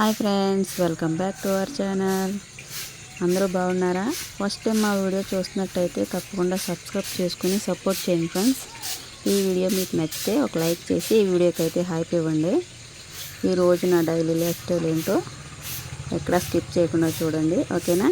Hi friends welcome back to our channel. అందరూ బాగున్నారా? First time మా వీడియో చూస్తున్నట్టయితే తప్పకుండా సబ్స్క్రైబ్ చేసుకుని సపోర్ట్ చేయండి ఫ్రెండ్స్. ఈ వీడియో మీకు నచ్చితే ఒక లైక్ చేసి ఈ వీడియోకి అయితే హైప్ ఇవ్వండి. ఈ రోజు నా డైలీ లైఫ్ స్టైల్ ఏంటో ఎక్కడ స్కిప్ చేయకుండా చూడండి. ఓకేనా?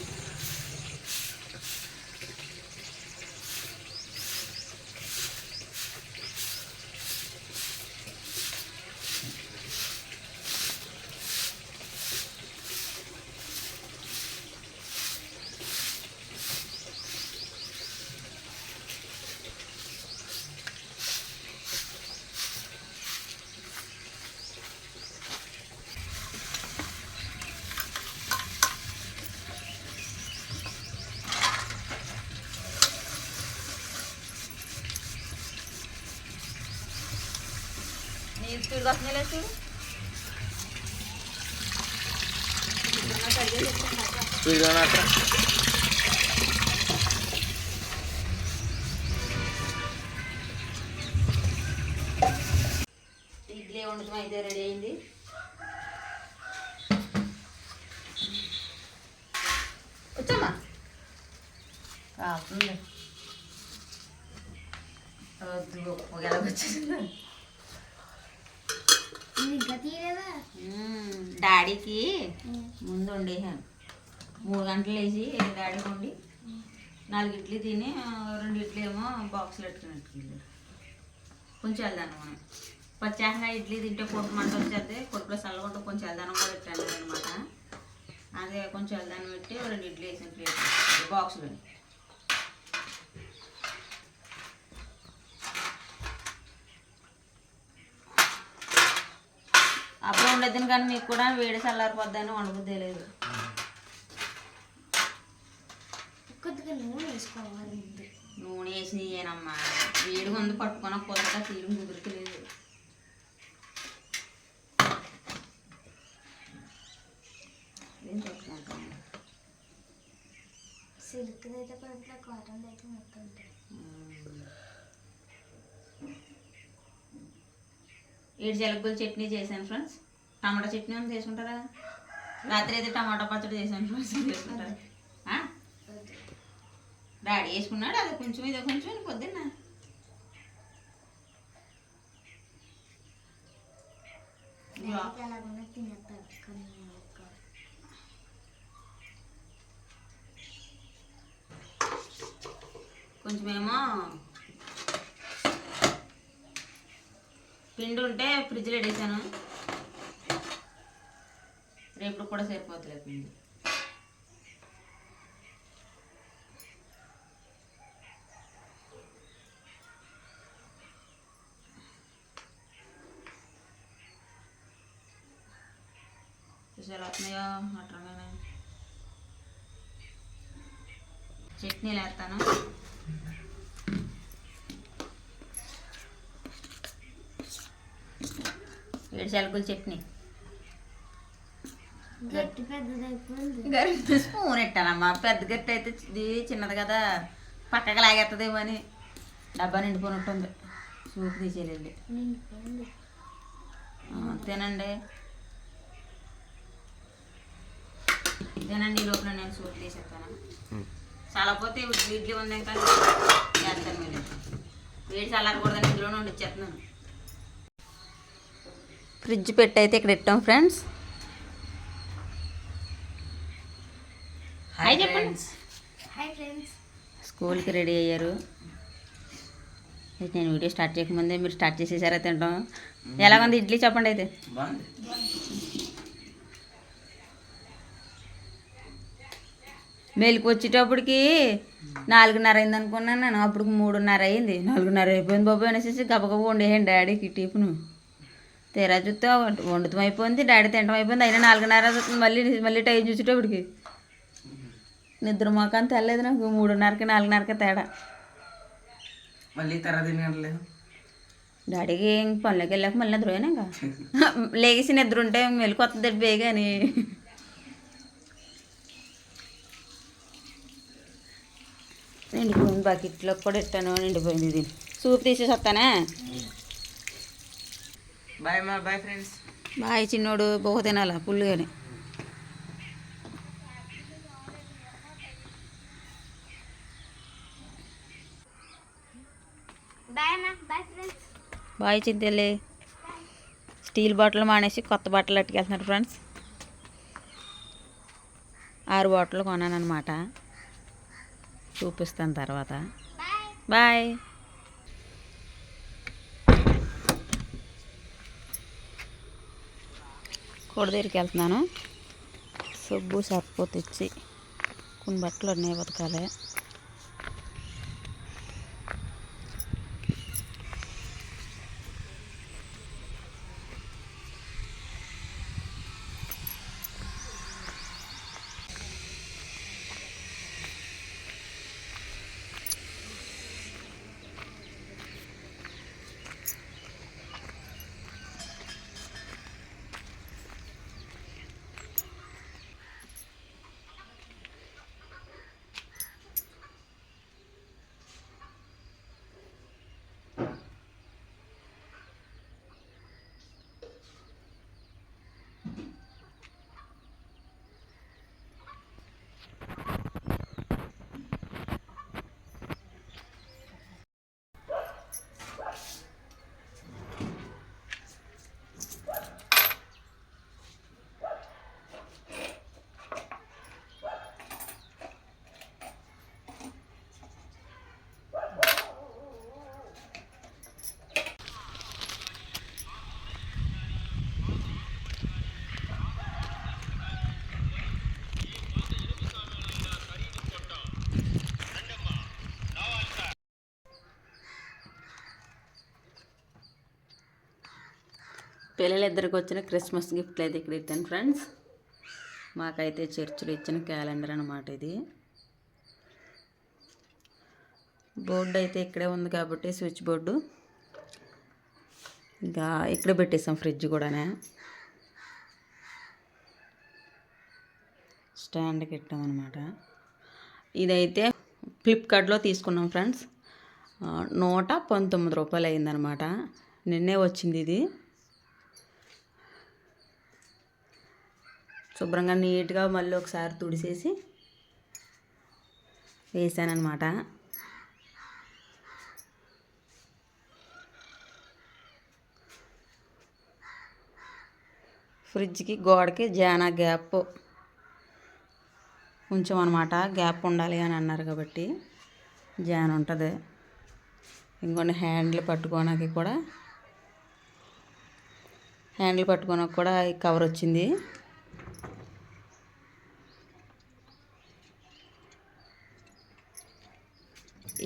నీరు స్పీడ్గా వస్తున్నాయి లేదు చూడు స్పీడ్గానే నాలుగు ఇడ్లీ తిని రెండు ఇడ్లీ ఏమో బాక్సులు పెట్టుకున్నట్టు కొంచెం వెళ్దాను మనం ప్రత్యేకంగా ఇడ్లీ తింటే పొట్టు మంట వచ్చేస్తే పొట్టులో చల్లగొట్ట కొంచెం వెళ్దాను కూడా పెట్టాను అనమాట అదే కొంచెం వెళ్దాను పెట్టి రెండు ఇడ్లీ వేసిన ప్లేట్ బాక్స్లో అప్పుడు ఉండద్దు కానీ మీకు కూడా వేడి చల్లారిపోద్దని వండబుద్దే లేదు. కొద్దిగా నూనె వేసుకోవాలి ముందు నూనె వేసి ఏనమ్మా వేడిగా ఉంది పట్టుకొని కొత్తగా తీయడం కుదురుతలేదు సిల్క్ అయితే కొంచెం కాటన్ అయితే మొత్తం ఉంటుంది ఏడు జలగలు చట్నీ చేశాను ఫ్రెండ్స్. టమాటా చట్నీ ఉంది చేసుకుంటారా? రాత్రి అయితే టమాటా పచ్చడి చేశాను ఫ్రెండ్స్. చేసుకుంటారా? డాడీ వేసుకున్నాడు అది కొంచెం ఇది కొంచెం పొద్దున్న. కొంచెమేమో పిండి ఉంటే ఫ్రిడ్జ్లో వేసాను రేపు కూడా సరిపోతుంది పిండి. చూసారు వస్తున్నాయో అట్రమే చట్నీలు వేస్తాను ఏడు శలకుల చట్నీ గట్టి పెద్దది స్పూన్ ఎట్టానమ్మా పెద్ద గట్టి అయితే ఇది చిన్నది కదా పక్కకి లాగేస్తుందేమో అని. డబ్బా నిండిపోయినట్టుంది. సూప్ తీసేయాలి నిండిపోయింది. తినండి ఈ లోపల నేను తీసేస్తాను చాలా పోతే ఇడ్లీ ఉంది ఇంకా చేస్తాను మీరు. వేడి చల్లారకూడదని ఇందులోనే వండిచ్చేస్తున్నాను ఫ్రిడ్జ్ పెట్టి అయితే ఇక్కడ ఇట్టాం ఫ్రెండ్స్. హాయ్ చెప్పండి. హాయ్ ఫ్రెండ్స్ స్కూల్కి రెడీ అయ్యారు. నేను వీడియో స్టార్ట్ చేయకముందే మీరు స్టార్ట్ చేసేసారా తింటాం ఎలాగుంది? ఇడ్లీ చెప్పండి అయితే. మెలకు వచ్చేటప్పటికి నాలుగున్నర అయింది అనుకున్నాను నేను అప్పుడు మూడున్నర అయింది. నాలుగున్నర అయిపోయింది బాబు అనేసి గబగబా వండేయండి డాడీకి టిఫిన్ తీరా చూస్తే వండుతాం అయిపోయింది డాడీ తినడం అయిపోయింది. అయినా నాలుగున్నర. మళ్ళీ మళ్ళీ టైం చూసేటప్పటికి. నిద్ర మాకం తెల్లలేదు నాకు. మూడున్నరకి నాలుగున్నరకి తేడా. మళ్ళీ తర్వాత డాడీకి పనులోకి వెళ్ళాక మళ్ళీ నిద్రపోయాను ఇంకా? లేచి నిద్ర ఉంటే మెలకు వస్తుంది బేగాని. నిండిపోయింది బకెట్లో కూడా ఇట్టాను నిండిపోయింది ఇది. సూప్ తీసేసి వస్తానే? బాయ్ మా బాయ్ ఫ్రెండ్స్. బాయ్ చిన్నోడు బహు తినాల? పుల్లుగానే బాయ్ చింతలే స్టీల్ బాటిల్ మానేసి కొత్త బట్టలు అట్టుకెళ్తున్నారు ఫ్రెండ్స్. ఆరు బాటిల్ కొన్నాను అనమాట చూపిస్తాను తర్వాత. బాయ్. కోడి దగ్గరికి వెళ్తున్నాను. సబ్బు సర్పు తెచ్చి కొన్ని బట్టలు ఉన్నాయి బతకాలి పిల్లలిద్దరికి వచ్చిన క్రిస్మస్ గిఫ్ట్లు అయితే ఇక్కడ ఇచ్చాను ఫ్రెండ్స్. మాకైతే చర్చిలో ఇచ్చిన క్యాలెండర్ అనమాట ఇది. బోర్డు అయితే ఇక్కడే ఉంది కాబట్టి స్విచ్ బోర్డు. ఇంకా ఇక్కడ పెట్టేసాం ఫ్రిడ్జ్ కూడానే. స్టాండ్కి అనమాట ఇదైతే ఫ్లిప్కార్ట్లో తీసుకున్నాం ఫ్రెండ్స్. నూట పంతొమ్మిది రూపాయలు అయిందనమాట నిన్నే వచ్చింది ఇది. శుభ్రంగా నీట్గా మళ్ళీ ఒకసారి తుడిసేసి వేసానమాట ఫ్రిడ్జ్కి గోడకి జానా గ్యాప్ ఉంచామన్నమాట. గ్యాప్ ఉండాలి అని అన్నారు కాబట్టి జాన్ ఉంటుంది. ఇంకొన్ని హ్యాండిల్ పట్టుకోవడానికి కూడా హ్యాండిల్ పట్టుకోవడానికి కూడా కవర్ వచ్చింది.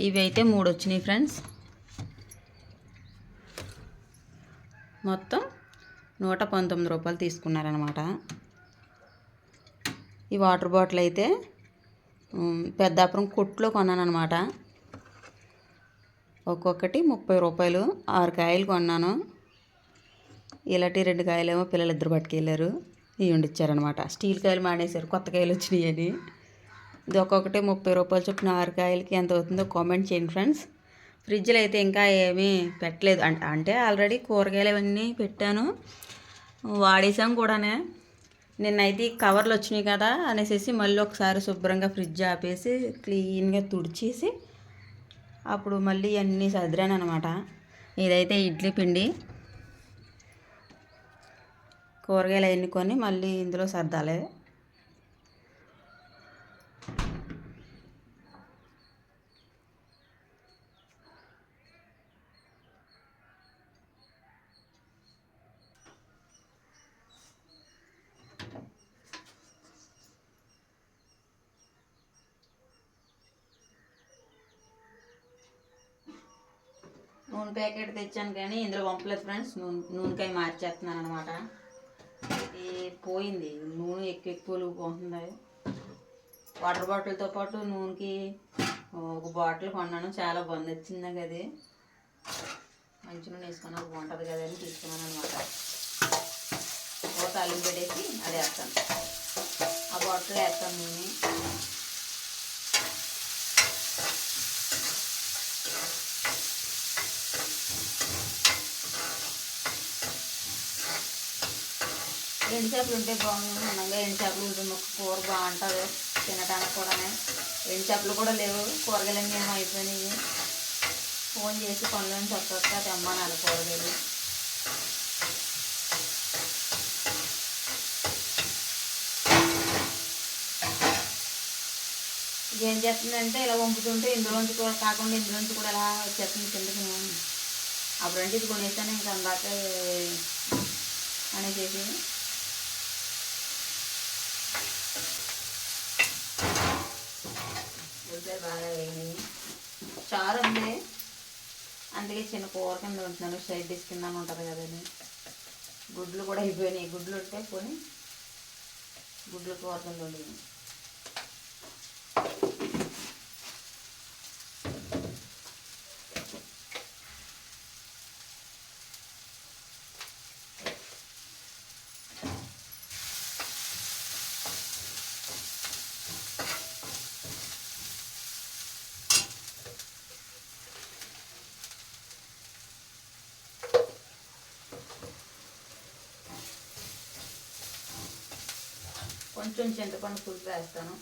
ఇవి అయితే మూడు వచ్చినాయి ఫ్రెండ్స్. మొత్తం నూట పంతొమ్మిది రూపాయలు తీసుకున్నారనమాట ఈ వాటర్ బాటిల్ అయితే పెద్దాపురం కొట్లో కొన్నాను అనమాట ఒక్కొక్కటి ముప్పై రూపాయలు ఆరు కాయలు కొన్నాను. ఇలాంటి రెండు కాయలేమో పిల్లలు ఇద్దరు పట్టుకెళ్ళారు. ఇవి వండిచ్చారనమాట స్టీల్ కాయలు మానేశారు కొత్త కాయలు వచ్చినాయి అని ఇది ఒక్కొక్కటి ముప్పై రూపాయలు చొప్పున ఆరకాయలకి ఎంత అవుతుందో కామెంట్ చేయండి ఫ్రెండ్స్. ఫ్రిడ్జ్లో అయితే ఇంకా ఏమీ పెట్టలేదు. అంటే అంటే ఆల్రెడీ కూరగాయలు అవన్నీ పెట్టాను. వాడేసాం కూడానే. నిన్నైతే ఈ కవర్లు వచ్చినాయి కదా అనేసి మళ్ళీ ఒకసారి శుభ్రంగా ఫ్రిడ్జ్ ఆపేసి క్లీన్గా తుడిచేసి అప్పుడు మళ్ళీ అన్నీ సదిరాను అనమాట ఇదైతే ఇడ్లీ పిండి. కూరగాయలు అవన్నీ కొని మళ్ళీ ఇందులో సర్దాలి. నూనె ప్యాకెట్ తెచ్చాను కానీ ఇందులో పంపలేదు ఫ్రెండ్స్. నూనె నూనెకాయ మార్చేస్తున్నాను అనమాట ఇది పోయింది. నూనె ఎక్కువ ఎక్కువ పోతుంది వాటర్ బాటిల్తో పాటు నూనెకి ఒక బాటిల్ కొన్నాను. చాలా బాగుంది వచ్చింది అది. మంచి నూనె వేసుకున్నా బాగుంటుంది కదా అని తీసుకున్నాను అనమాట ఒక తాలింపు పెట్టేసి అది వేస్తాను. ఆ బాటిల్ వేస్తాను నూనె. ఎండు చేపలు ఉంటే బాగుంది అన్నంగా ఎండు చేపలు ఉల్లి మాకు కూర బాగుంటుంది తినడానికి కూడా ఎండు చేపలు కూడా లేవు కూరగాయలన్నీ ఏమో అయిపోయినాయి. ఫోన్ చేసి పనులను చక్కగా తెమ్మనాలి కూరగాయలు. ఏం చేస్తుందంటే ఇలా వంపుతుంటే ఇందులోంచి కూడా కాకుండా ఇందులోంచి కూడా ఇలా వచ్చేస్తుంది కిందకి అప్పుడంటే ఇది కొనేసాను ఇంకా అందాక అనేసి చారు ఉంది అందుకే చిన్న కూర కింద ఉంటున్నాను. సైడ్ డిష్ కింద ఉంటుంది కదండి గుడ్లు కూడా అయిపోయినాయి. గుడ్లు ఉంటే పోనీ గుడ్లు కూర కింద ఉండేది కొంచెం చింతపండు పులుపు వేస్తాను.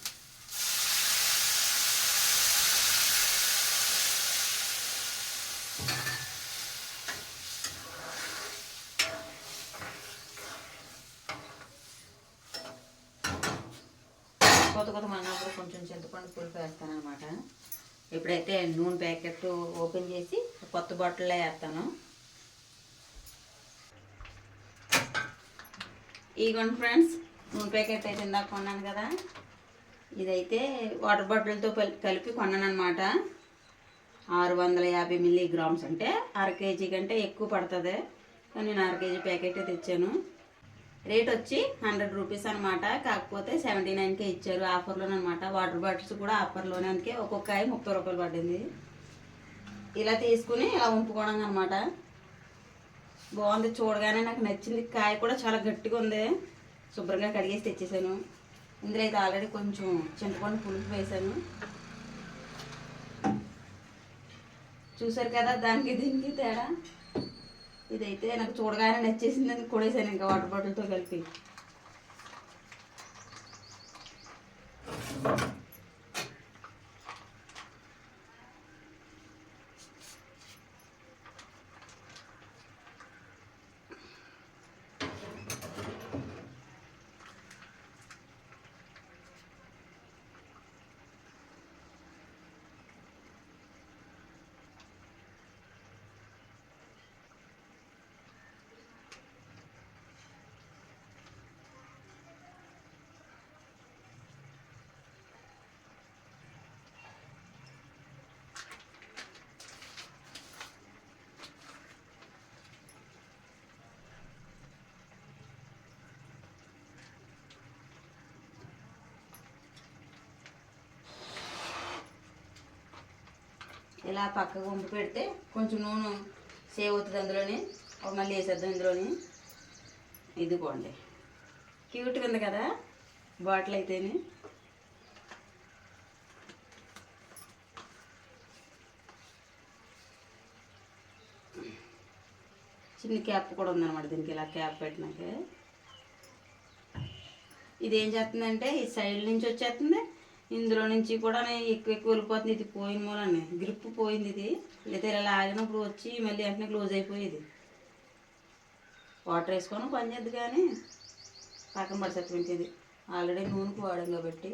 కొత్త కొత్త మన్నప్పుడు కొంచెం చింతపండు పులుపు వేస్తాను అనమాట ఇప్పుడైతే నూనె ప్యాకెట్ ఓపెన్ చేసి కొత్త బాటిల్లో వేస్తాను. ఇదిగోండి ఫ్రెండ్స్ నూనె ప్యాకెట్ అయితే ఇందాక కొన్నాను కదా. ఇదైతే వాటర్ బాటిల్తో కలిపి కొన్నాను అనమాట ఆరు వందల యాభై మిల్లీ గ్రామ్స్ అంటే అర కేజీ కంటే ఎక్కువ పడుతుంది. కానీ నేను అర కేజీ ప్యాకెట్ తెచ్చాను. రేట్ వచ్చి హండ్రెడ్ రూపీస్ అనమాట కాకపోతే సెవెంటీ నైన్కే ఇచ్చారు ఆఫర్లోనే అనమాట వాటర్ బాటిల్స్ కూడా ఆఫర్లోనే. అందుకే ఒక్కొక్క కాయ ముప్పై రూపాయలు పడింది. ఇలా తీసుకుని ఇలా ఉంపుకోవడం అనమాట బాగుంది. చూడగానే నాకు నచ్చింది. కాయ కూడా చాలా గట్టిగా ఉంది శుభ్రంగా కడిగేసి తెచ్చేసాను. ఇందులో అయితే ఆల్రెడీ కొంచెం చింతపండు పులుపు వేసాను. చూసారు కదా దానికి దీనికి తేడా? ఇదైతే నాకు చూడగానే నచ్చేసిందని కొడేసాను ఇంకా వాటర్ బాటిల్తో కలిపి. ఇలా పక్కకు వంపు పెడితే కొంచెం నూనె సేవ్ అవుతుంది అందులోని. ఒక మళ్ళీ వేసేద్దాం ఇందులోని. ఇదిగోండి. క్యూట్గా ఉంది కదా బాటిల్ అయితేనే. చిన్న క్యాప్ కూడా ఉందన్నమాట దీనికి ఇలా క్యాప్ పెట్టినాక. ఇది ఏం చేస్తుందంటే ఈ సైడ్ నుంచి వచ్చేస్తుంది. ఇందులో నుంచి కూడా ఎక్కువ ఎక్కువ వెళ్ళిపోతుంది ఇది పోయిన మూలనే. గ్రిప్ పోయింది ఇది. లేదా ఇలా లాగినప్పుడు వచ్చి మళ్ళీ వెంటనే క్లోజ్ అయిపోయేది. వాటర్ వేసుకొని పని చేద్దు కానీ పక్కన పడిసేటువంటి ఇది ఆల్రెడీ నూనెకు వాడాం కాబట్టి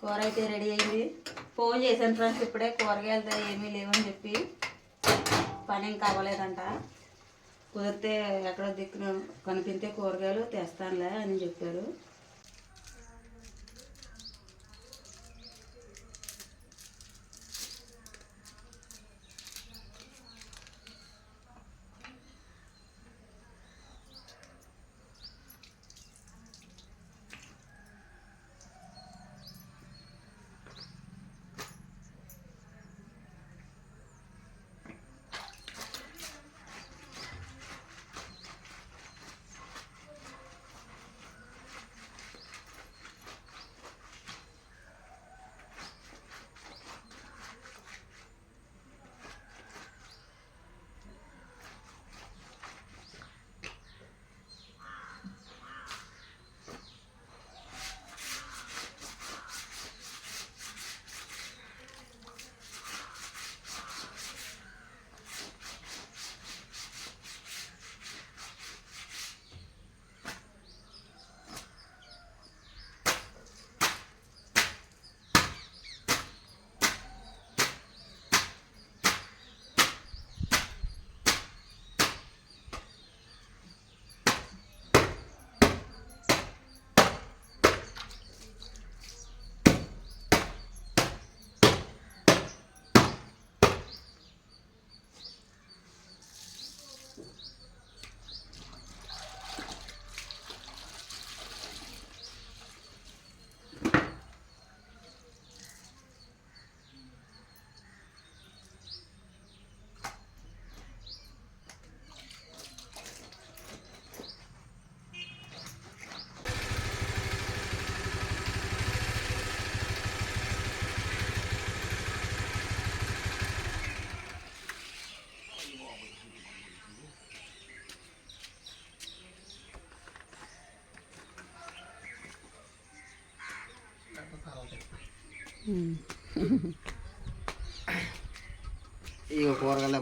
కూర అయితే రెడీ అయింది. ఫోన్ చేశాను ఫ్రెండ్స్ ఇప్పుడే. కూరగాయలతో ఏమీ లేవని చెప్పి. పని ఇంకా అవ్వలేదంట. కుదిరితే ఎక్కడో దిక్కున కనిపించే కూరగాయలు తెస్తానులే అని చెప్పారు. ఇక కూరగాయలు.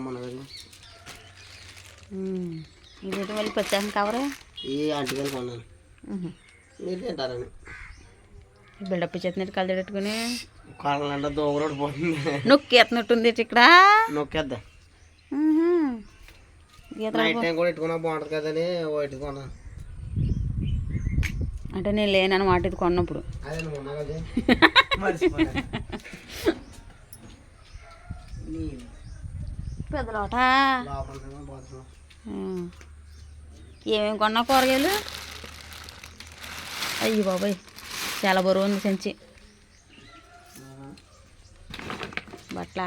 ఇదేంటి మళ్ళీ పచ్చాక కవరా. ఈ అంటికలు కొన్నాను. మీరు తింటారని. బిల్డప్ చేస్తున్నట్టు కళ్ళు పెట్టుకుని కాళ్ళంటే దోగరోడు పోతుంది ఎత్తున్నట్టుంది ఇక్కడ. నొక్కేద్దా? నైట్ టైం కూడా బాగుంటుంది కదని అంటే నేను లేనన్నమాట ఇది కొన్నప్పుడు. పెద్దలోట? ఏమేమి కొన్నా కూరగాయలు? అయ్యి బాబాయ్ చాలా బరువు ఉంది సంచి. బట్ల?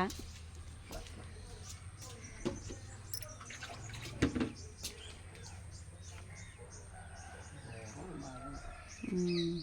ఉమ్.